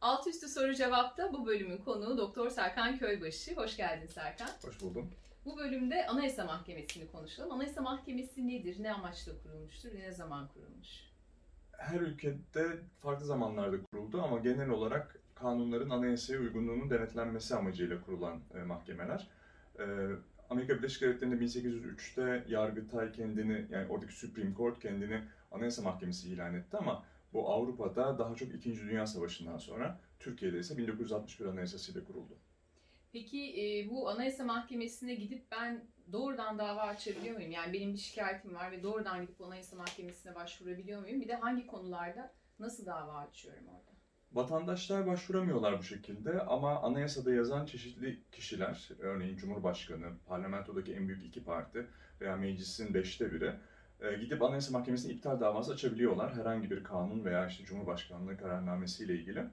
Alt üstü soru cevapta bu bölümün konuğu Doktor Serkan Köybaşı. Hoş geldin Serkan. Hoş buldum. Bu bölümde Anayasa Mahkemesi'ni konuşalım. Anayasa Mahkemesi nedir? Ne amaçla kurulmuştur? Ne zaman kurulmuş? Her ülkede farklı zamanlarda kuruldu ama genel olarak kanunların anayasaya uygunluğunun denetlenmesi amacıyla kurulan e, mahkemeler. E, Amerika Birleşik Devletleri'nde 1803'te Yargıtay kendini, yani oradaki Supreme Court kendini Anayasa Mahkemesi ilan etti ama bu Avrupa'da daha çok İkinci Dünya Savaşı'ndan sonra, Türkiye'de ise 1961 Anayasası ile kuruldu. Peki e, bu Anayasa Mahkemesi'ne gidip ben doğrudan dava açabiliyor muyum? Yani benim bir şikayetim var ve doğrudan gidip Anayasa Mahkemesi'ne başvurabiliyor muyum? Bir de hangi konularda nasıl dava açıyorum orada? Vatandaşlar başvuramıyorlar bu şekilde ama anayasada yazan çeşitli kişiler, örneğin Cumhurbaşkanı, parlamentodaki en büyük iki parti veya meclisin beşte biri gidip Anayasa Mahkemesi'ne iptal davası açabiliyorlar herhangi bir kanun veya işte Cumhurbaşkanlığı kararnamesiyle ilgili.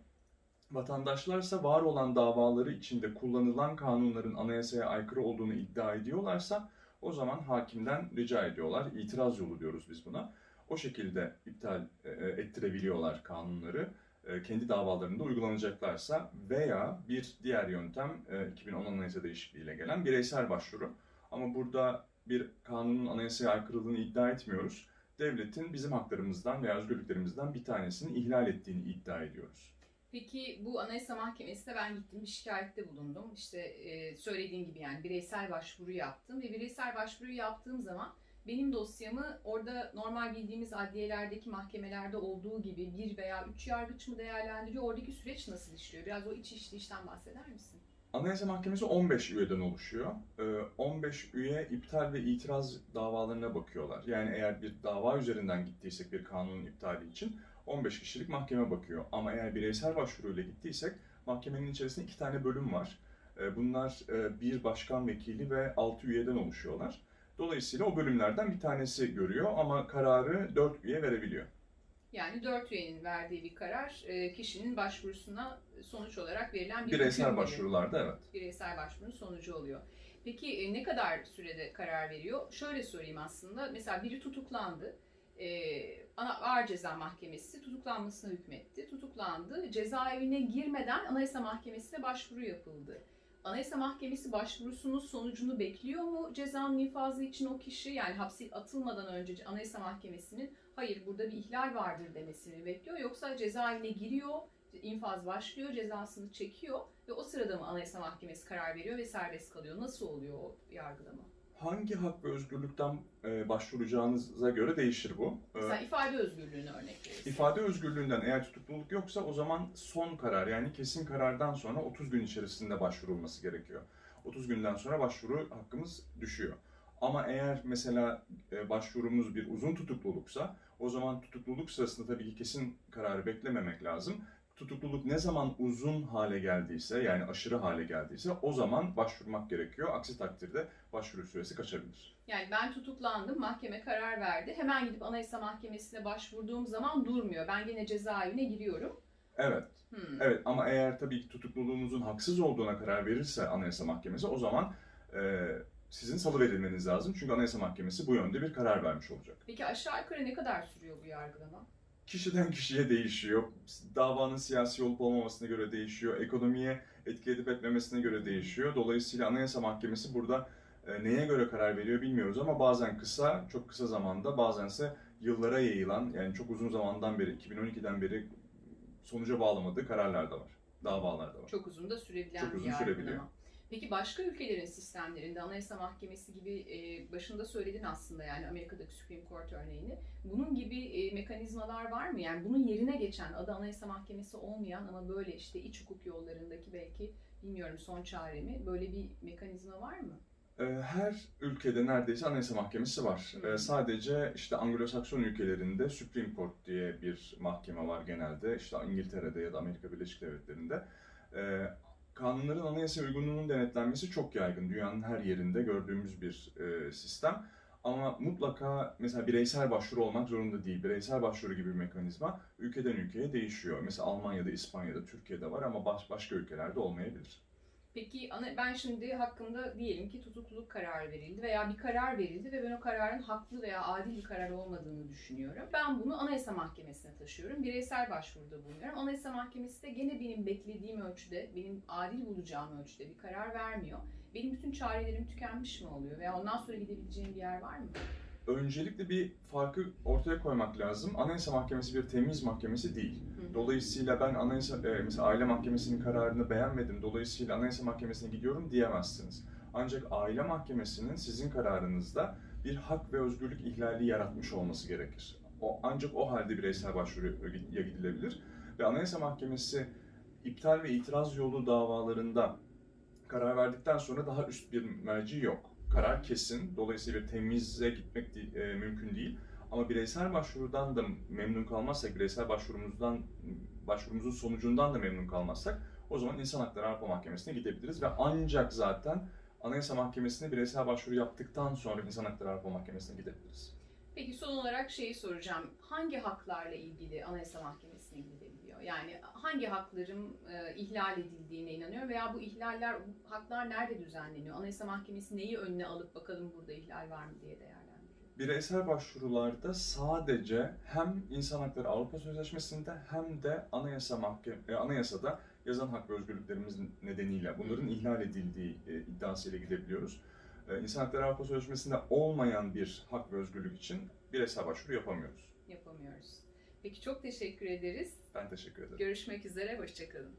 Vatandaşlarsa var olan davaları içinde kullanılan kanunların anayasaya aykırı olduğunu iddia ediyorlarsa o zaman hakimden rica ediyorlar. İtiraz yolu diyoruz biz buna. O şekilde iptal e, ettirebiliyorlar kanunları e, kendi davalarında uygulanacaklarsa veya bir diğer yöntem e, 2010 Anayasa değişikliğiyle gelen bireysel başvuru. Ama burada bir kanunun anayasaya aykırılığını iddia etmiyoruz. Devletin bizim haklarımızdan veya özgürlüklerimizden bir tanesini ihlal ettiğini iddia ediyoruz. Peki bu Anayasa Mahkemesi'ne ben gittim bir şikayette bulundum. İşte e, söylediğin gibi yani bireysel başvuru yaptım ve bireysel başvuruyu yaptığım zaman benim dosyamı orada normal bildiğimiz adliyelerdeki mahkemelerde olduğu gibi bir veya üç yargıç mı değerlendiriyor? Oradaki süreç nasıl işliyor? Biraz o iç işleyişten bahseder misin? Anayasa Mahkemesi 15 üyeden oluşuyor. Ee, 15 üye iptal ve itiraz davalarına bakıyorlar. Yani eğer bir dava üzerinden gittiysek bir kanunun iptali için 15 kişilik mahkeme bakıyor. Ama eğer bireysel başvuruyla gittiysek mahkemenin içerisinde iki tane bölüm var. Ee, Bunlar e, bir başkan vekili ve 6 üyeden oluşuyorlar. Dolayısıyla o bölümlerden bir tanesi görüyor ama kararı 4 üye verebiliyor. Yani dört üyenin verdiği bir karar e, kişinin başvurusuna sonuç olarak verilen bir Bireysel hüküm başvurularda evet. bireysel başvurunun sonucu oluyor. Peki e, ne kadar sürede karar veriyor? Şöyle sorayım aslında. Mesela biri tutuklandı. E, Ana- Ağır Ceza Mahkemesi tutuklanmasına hükmetti. Tutuklandı. Cezaevine girmeden Anayasa Mahkemesi'ne başvuru yapıldı. Anayasa Mahkemesi başvurusunun sonucunu bekliyor mu cezanın infazı için o kişi? Yani hapse atılmadan önce Anayasa Mahkemesi'nin hayır burada bir ihlal vardır demesini bekliyor. Yoksa cezaevine giriyor, infaz başlıyor, cezasını çekiyor ve o sırada mı Anayasa Mahkemesi karar veriyor ve serbest kalıyor? Nasıl oluyor o yargılama? Hangi hak ve özgürlükten e, başvuracağınıza göre değişir bu. Ee, Mesela ifade özgürlüğünü örnek verirsin. İfade özgürlüğünden eğer tutukluluk yoksa o zaman son karar yani kesin karardan sonra 30 gün içerisinde başvurulması gerekiyor. 30 günden sonra başvuru hakkımız düşüyor. Ama eğer mesela e, başvurumuz bir uzun tutukluluksa o zaman tutukluluk sırasında tabii ki kesin kararı beklememek lazım. Tutukluluk ne zaman uzun hale geldiyse yani aşırı hale geldiyse o zaman başvurmak gerekiyor. Aksi takdirde başvuru süresi kaçabilir. Yani ben tutuklandım, mahkeme karar verdi. Hemen gidip Anayasa Mahkemesi'ne başvurduğum zaman durmuyor. Ben yine cezaevine giriyorum. Evet. Hmm. Evet ama eğer tabii ki tutukluluğunuzun haksız olduğuna karar verirse Anayasa Mahkemesi o zaman e, sizin salıverilmeniz lazım. Çünkü Anayasa Mahkemesi bu yönde bir karar vermiş olacak. Peki aşağı yukarı ne kadar sürüyor bu yargılama? Kişiden kişiye değişiyor. Davanın siyasi olup olmamasına göre değişiyor. Ekonomiye etki edip etmemesine göre değişiyor. Dolayısıyla Anayasa Mahkemesi burada e, neye göre karar veriyor bilmiyoruz ama bazen kısa, çok kısa zamanda bazense yıllara yayılan yani çok uzun zamandan beri, 2012'den beri sonuca bağlamadığı kararlar da var. Davalar da var. Çok uzun da sürebilen Çok bir uzun yargılama. sürebiliyor. Peki başka ülkelerin sistemlerinde Anayasa Mahkemesi gibi e, başında söyledin aslında yani Amerika'daki Supreme Court örneğini. Bunun gibi e, mekanizmalar var mı? Yani bunun yerine geçen adı Anayasa Mahkemesi olmayan ama böyle işte iç hukuk yollarındaki belki bilmiyorum son çare mi? Böyle bir mekanizma var mı? Ee, Her ülkede neredeyse Anayasa Mahkemesi var. Hı. Ee, Sadece işte Anglo-Sakson ülkelerinde Supreme Court diye bir mahkeme var genelde. İşte İngiltere'de ya da Amerika Birleşik Devletleri'nde. Kanunların anayasa uygunluğunun denetlenmesi çok yaygın. Dünyanın her yerinde gördüğümüz bir e, sistem. Ama mutlaka mesela bireysel başvuru olmak zorunda değil. Bireysel başvuru gibi bir mekanizma ülkeden ülkeye değişiyor. Mesela Almanya'da, İspanya'da, Türkiye'de var ama baş, başka ülkelerde olmayabilir. Peki ben şimdi hakkında diyelim ki tutukluluk kararı verildi veya bir karar verildi ve ben o kararın haklı veya adil bir karar olmadığını düşünüyorum. Ben bunu Anayasa Mahkemesi'ne taşıyorum. Bireysel başvuruda bulunuyorum. Anayasa Mahkemesi de gene benim beklediğim ölçüde, benim adil bulacağım ölçüde bir karar vermiyor. Benim bütün çarelerim tükenmiş mi oluyor veya ondan sonra gidebileceğim bir yer var mı? Öncelikle bir farkı ortaya koymak lazım. Anayasa Mahkemesi bir temiz mahkemesi değil. Dolayısıyla ben anayasa, e, mesela aile mahkemesinin kararını beğenmedim, dolayısıyla anayasa mahkemesine gidiyorum diyemezsiniz. Ancak aile mahkemesinin sizin kararınızda bir hak ve özgürlük ihlali yaratmış olması gerekir. O, ancak o halde bireysel başvuruya gidilebilir. Ve anayasa mahkemesi iptal ve itiraz yolu davalarında karar verdikten sonra daha üst bir merci yok. Karar kesin, dolayısıyla bir temize gitmek di- e, mümkün değil. Ama bireysel başvurudan da memnun kalmazsak, bireysel başvurumuzdan başvurumuzun sonucundan da memnun kalmazsak o zaman İnsan Hakları Avrupa Mahkemesi'ne gidebiliriz ve ancak zaten Anayasa Mahkemesi'ne bireysel başvuru yaptıktan sonra İnsan Hakları Avrupa Mahkemesi'ne gidebiliriz. Peki son olarak şeyi soracağım. Hangi haklarla ilgili Anayasa Mahkemesi'ne gidilebiliyor? Yani hangi haklarım e, ihlal edildiğine inanıyor veya bu ihlaller, bu haklar nerede düzenleniyor? Anayasa Mahkemesi neyi önüne alıp bakalım burada ihlal var mı diye değerlendiriyor? Bireysel başvurularda sadece hem İnsan Hakları Avrupa Sözleşmesi'nde hem de Anayasa Mahkeme, e, Anayasa'da yazan hak ve özgürlüklerimiz nedeniyle bunların ihlal edildiği e, iddiasıyla gidebiliyoruz. E, İnsan Hakları Avrupa Sözleşmesi'nde olmayan bir hak ve özgürlük için bireysel başvuru yapamıyoruz. Yapamıyoruz. Peki çok teşekkür ederiz. Ben teşekkür ederim. Görüşmek üzere, hoşçakalın.